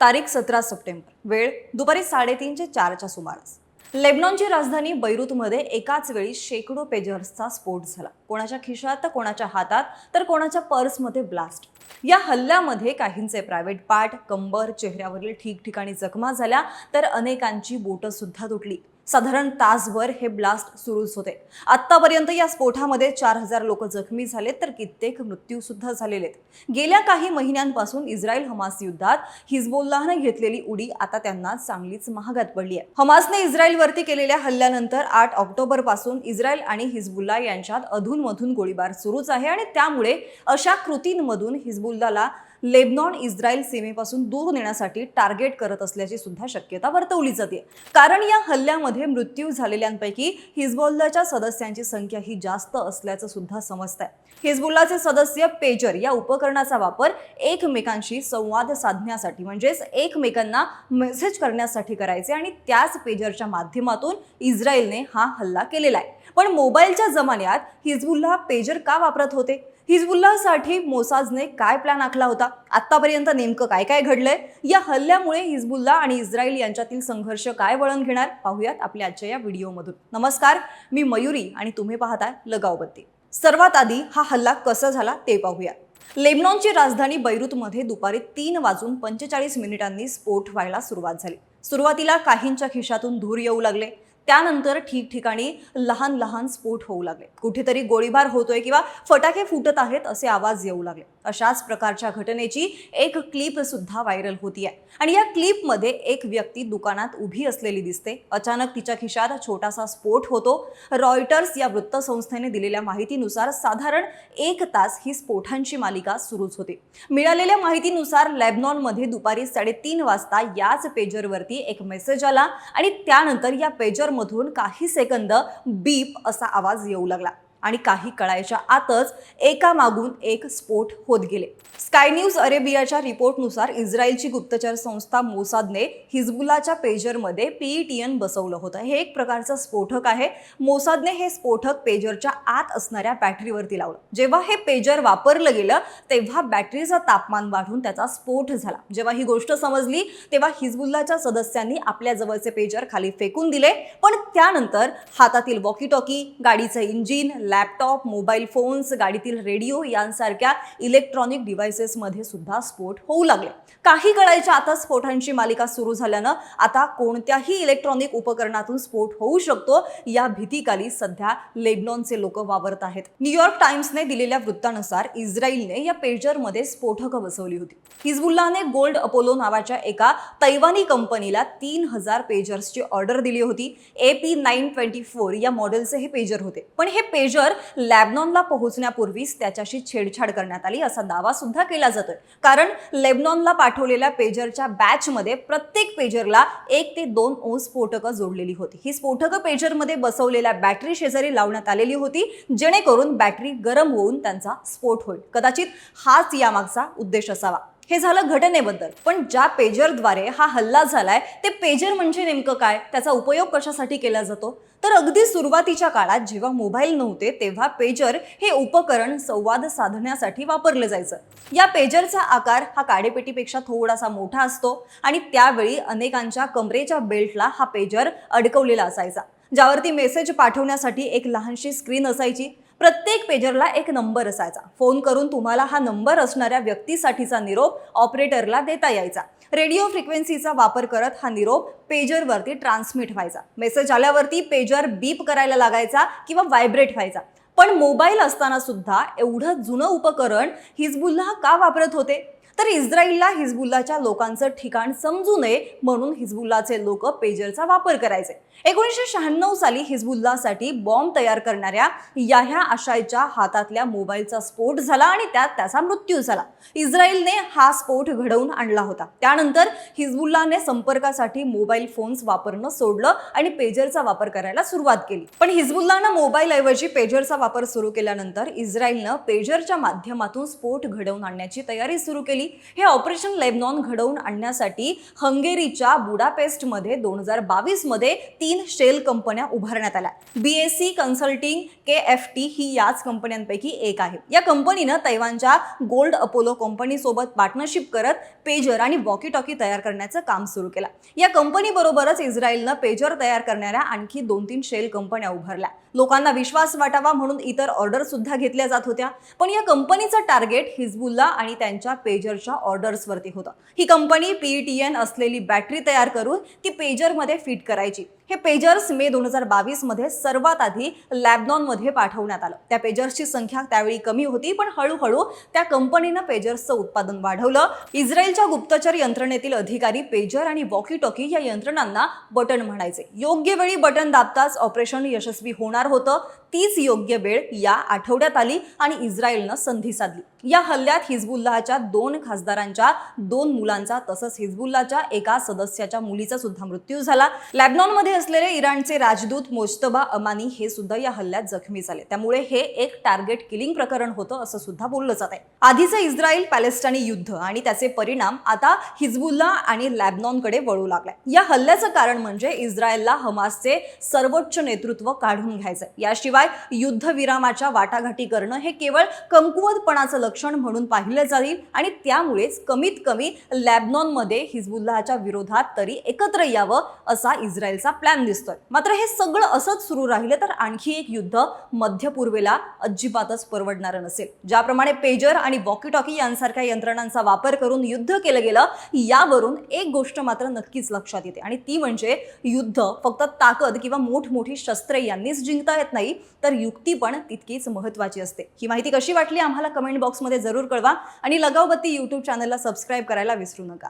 तारीख सतरा सप्टेंबर वेळ दुपारी साडेतीनचे चारच्या सुमारास. लेबनॉनची राजधानी बैरूतमध्ये एकाच वेळी शेकडो पेजर्सचा स्फोट झाला. कोणाच्या खिशात तर कोणाच्या हातात तर कोणाच्या पर्समध्ये ब्लास्ट. या हल्ल्यामध्ये काहींचे प्रायव्हेट पार्ट कंबर चेहऱ्यावरील ठिकठिकाणी जखमा झाल्या तर अनेकांची बोटं सुद्धा तुटली. साधारण तासभर हे ब्लास्ट सुरूच होते. आत्तापर्यंत या स्फोटामध्ये चार हजार लोक जखमी झालेत तर कित्येक मृत्यू सुद्धा झालेले आहेत. गेल्या काही महिन्यांपासून इस्रायल हमास युद्धात हिजबुल्लाहनं घेतलेली उडी आता त्यांना चांगलीच महागात पडली आहे. हमासने इस्रायलवरती केलेल्या हल्ल्यानंतर आठ ऑक्टोबरपासून इस्रायल आणि हिजबुल्ला यांच्यात अधूनमधून गोळीबार सुरूच आहे आणि त्यामुळे अशा कृतींमधून हिजबुल्लाला लेबनॉन इस्रायल सीमेपासून दूर नेण्यासाठी टार्गेट करत असल्याची सुद्धा शक्यता वर्तवली जाते. कारण या हल्ल्यामध्ये मृत्यू झालेल्यांपैकी हिजबुल्लाच्या सदस्यांची संख्या ही जास्त असल्याचं सुद्धा समजत आहे हिजबुल्लाचे सदस्य पेजर या उपकरणाचा वापर एकमेकांशी संवाद साधण्यासाठी म्हणजेच एकमेकांना मेसेज करण्यासाठी करायचे आणि त्याच पेजरच्या माध्यमातून इस्रायलने हा हल्ला केलेला आहे. पण मोबाईलच्या जमान्यात हिजबुल्ला पेजर का वापरत होते? हिजबुल्लासाठी मोसाजने काय प्लॅन आखला होता? आतापर्यंत नेमकं काय काय घडलंय? या हल्ल्यामुळे हिजबुल्ला आणि इस्रायल यांच्यातील संघर्ष काय वळण घेणार? पाहूयात आपल्या आजच्या या व्हिडिओमधून. नमस्कार मी मयुरी आणि तुम्ही पाहताय लगावबत्ती. सर्वात आधी हा हल्ला कसा झाला ते पाहूया लेबनॉनची राजधानी बैरूतमध्ये दुपारी तीन वाजून पंचेचाळीस मिनिटांनी स्फोट व्हायला सुरुवात झाली. सुरुवातीला काहींच्या खिशातून धूर येऊ लागले. त्यानंतर ठिकठिकाणी लहान लहान स्फोट होऊ लागले. कुठेतरी गोळीबार होतोय किंवा फटाके फुटत आहेत असे आवाज येऊ लागले. अशाच प्रकारच्या घटनेची एक क्लिप सुद्धा व्हायरल होती आहे आणि या क्लिपमध्ये एक व्यक्ती दुकानात उभी असलेली दिसते. अचानक तिच्या खिशात छोटासा स्फोट होतो. रॉयटर्स या वृत्तसंस्थेने दिलेल्या माहितीनुसार साधारण एक तास ही स्फोटांची मालिका सुरूच होती. मिळालेल्या माहितीनुसार लॅबनॉनमध्ये दुपारी साडेतीन वाजता याच पेजरवरती एक मेसेज आला आणि त्यानंतर या पेजरमधून काही सेकंद बीप असा आवाज येऊ लागला. आणि काही कळायच्या आतच एका मागून एक स्फोट होत गेले. स्काय न्यूज अरेबियाच्या रिपोर्टनुसार इस्रायलची गुप्तचर संस्था मोसादने हिजबुल्लाच्या पेजरमध्ये पीईटीएन बसवलं होतं. हे एक प्रकारचं स्फोटक आहे. मोसादने हे स्फोटक पेजरच्या आत असणाऱ्या बॅटरीवरती लावलं. जेव्हा हे पेजर वापरलं गेलं तेव्हा बॅटरीचं तापमान वाढून त्याचा स्फोट झाला. जेव्हा ही गोष्ट समजली तेव्हा हिजबुल्लाच्या सदस्यांनी आपल्या जवळचे पेजर खाली फेकून दिले. पण त्यानंतर हातातील वॉकी टॉकी गाडीचं इंजिन लॅपटॉप मोबाईल फोन्स गाडीतील रेडिओ यांसारख्या इलेक्ट्रॉनिक डिव्हायसेसमध्ये सुद्धा स्फोट होऊ लागले. काही कळायच्या आता स्फोटांची मालिका सुरू झाल्यानं आता कोणत्याही इलेक्ट्रॉनिक उपकरणातून स्फोट होऊ शकतो या भीतीखाली सध्या लेबनॉनचे लोक वावरत आहेत. न्यूयॉर्क टाइम्सने दिलेल्या वृत्तानुसार इस्रायलने या पेजरमध्ये स्फोटकं बसवली होती. हिजबुल्लाने गोल्ड अपोलो नावाच्या एका तैवानी कंपनीला तीन हजार पेजर्सची ऑर्डर दिली होती. A P nine twenty four या मॉडेलचे हे पेजर होते. पण हे पेजर लॅबनॉनला पोहोचण्यापूर्वीच त्याच्याशी छेडछाड करण्यात आली असा दावा सुद्धा केला जातोय. कारण लेबनॉनला पाठवलेल्या पेजरच्या बॅचमध्ये प्रत्येक पेजरला एक ते दोन ओं स्फोटकं जोडलेली होती. ही स्फोटकं पेजरमध्ये बसवलेल्या बॅटरी शेजारी लावण्यात आलेली होती जेणेकरून बॅटरी गरम होऊन त्यांचा स्फोट होईल. कदाचित हाच यामागचा उद्देश असावा. हे झालं घटनेबद्दल. पण ज्या पेजरद्वारे हा हल्ला झालाय ते पेजर म्हणजे नेमकं काय? त्याचा उपयोग कशासाठी केला जातो? तर अगदी सुरुवातीच्या काळात जेव्हा मोबाईल नव्हते तेव्हा पेजर हे उपकरण संवाद साधण्यासाठी वापरलं जायचं. या पेजरचा आकार हा काडेपेटीपेक्षा थोडासा मोठा असतो आणि त्यावेळी अनेकांच्या कमरेच्या बेल्टला हा पेजर अडकवलेला असायचा. ज्यावरती मेसेज पाठवण्यासाठी एक लहानशी स्क्रीन असायची. प्रत्येक पेजरला एक नंबर असायचा. फोन करून तुम्हाला हा नंबर असणाऱ्या व्यक्तीसाठीचा निरोप ऑपरेटरला देता यायचा. रेडिओ फ्रिक्वेन्सीचा वापर करत हा निरोप पेजरवरती ट्रान्समिट व्हायचा. मेसेज आल्यावरती पेजर बीप करायला लागायचा किंवा व्हायब्रेट व्हायचा. पण मोबाईल असताना सुद्धा एवढं जुनं उपकरण हिजबुल्ला का वापरत होते? तर इस्रायलला हिजबुल्लाच्या लोकांचं ठिकाण समजू नये म्हणून हिजबुल्लाचे लोक पेजरचा वापर करायचे. एकोणीसशे शहाण्णव साली हिजबुल्लासाठी बॉम्ब तयार करणाऱ्या याह्या आशायच्या हातातल्या मोबाईलचा स्फोट झाला आणि त्यात त्याचा मृत्यू झाला. इस्रायलने हा स्फोट घडवून आणला होता. त्यानंतर हिजबुल्लाने संपर्कासाठी मोबाईल फोन्स वापरणं सोडलं आणि पेजरचा वापर करायला सुरुवात केली. पण हिजबुल्लानं मोबाईल ऐवजी पेजरचा वापर सुरू केल्यानंतर इस्रायलनं पेजरच्या माध्यमातून स्फोट घडवून आणण्याची तयारी सुरू केली. होती हे ऑपरेशन लेबनॉन घडवून आणण्यासाठी हंगेरीच्या बुडापेस्टमध्ये दोन हजार बावीसमध्ये तीन शेल कंपन्या उभारण्यात आल्या. BSC consulting K F T ही याच कंपन्यांपैकी एक आहे. या कंपनीनं तैवानच्या गोल्ड अपोलो कंपनीसोबत पार्टनरशिप करत पेजर आणि वॉकी टॉकी तयार करण्याचं काम सुरू केलं. या कंपनीबरोबरच इस्रायलनं पेजर तयार करणाऱ्या आणखी दोन तीन शेल कंपन्या उभारल्या. लोकांना विश्वास वाटावा म्हणून इतर ऑर्डर सुद्धा घेतल्या जात होत्या. पण या कंपनीचं टार्गेट हिजबुल्ला आणि त्यांच्या पेजर पेजरच्या ऑर्डर्सवरती होतं. ही कंपनी पीईटीएन असलेली बॅटरी तयार करून ती पेजरमध्ये फिट करायची. हे पेजर्स मे दोन हजार बावीसमध्ये सर्वात आधी लॅबनॉनमध्ये पाठवण्यात आलं. त्या पेजर्सची संख्या त्यावेळी कमी होती पण हळूहळू त्या कंपनीनं पेजर्सचं उत्पादन वाढवलं. इस्रायलच्या गुप्तचर यंत्रणेतील अधिकारी पेजर आणि वॉकी टॉकी या यंत्रणांना बटन म्हणायचे. योग्य वेळी बटन दाबताच ऑपरेशन यशस्वी होणार होतं. तीच योग्य वेळ या आठवड्यात आली आणि इस्रायलनं संधी साधली. या हल्ल्यात हिजबुल्लाहच्या दोन खासदारांच्या दोन मुलांचा तसंच हिजबुल्लाच्या एका सदस्याच्या मुलीचा सुद्धा मृत्यू झाला. लॅबनॉनमध्ये असलेले इराणचे राजदूत मोजतबा अमानी हे सुद्धा या हल्ल्यात जखमी झाले. त्यामुळे हे एक टार्गेट किलिंग प्रकरण होतं असं सुद्धा बोललं जात आहे. आधीचं इस्रायल पॅलेस्टाईनी युद्ध आणि त्याचे परिणाम आता हिजबुल्ला आणि लॅबनॉनकडे वळू लागलाय. या हल्ल्याचं कारण म्हणजे इस्रायलला हमासचे सर्वोच्च नेतृत्व काढून घ्यायचं याशिवाय युद्धविरामाच्या वाटाघाटी करणं हे केवळ कमकुवतपणाचं लक्षण म्हणून पाहिलं जाईल आणि त्यामुळेच कमीत कमी लॅबनॉनमध्ये हिजबुल्लाच्या विरोधात तरी एकत्र यावं असा इस्रायलचा प्लॅन दिसतोय. मात्र हे सगळं असंच सुरू राहिलं तर आणखी एक युद्ध मध्य पूर्वेला अजिबातच परवडणारं नसेल. ज्याप्रमाणे पेजर आणि वॉकी टॉकी यांसारख्या यंत्रणांचा वापर करून युद्ध केलं गेलं यावरून एक गोष्ट मात्र नक्कीच लक्षात येते. आणि ती म्हणजे युद्ध फक्त ताकद किंवा मोठमोठी शस्त्रे यांनीच जिंकता येत नाही तर युक्ती पण तितकीच महत्वाची असते. ही माहिती कशी वाटली आम्हाला कमेंट बॉक्समध्ये जरूर कळवा आणि लगावबत्ती यूट्यूब चॅनलला सबस्क्राईब करायला विसरू नका.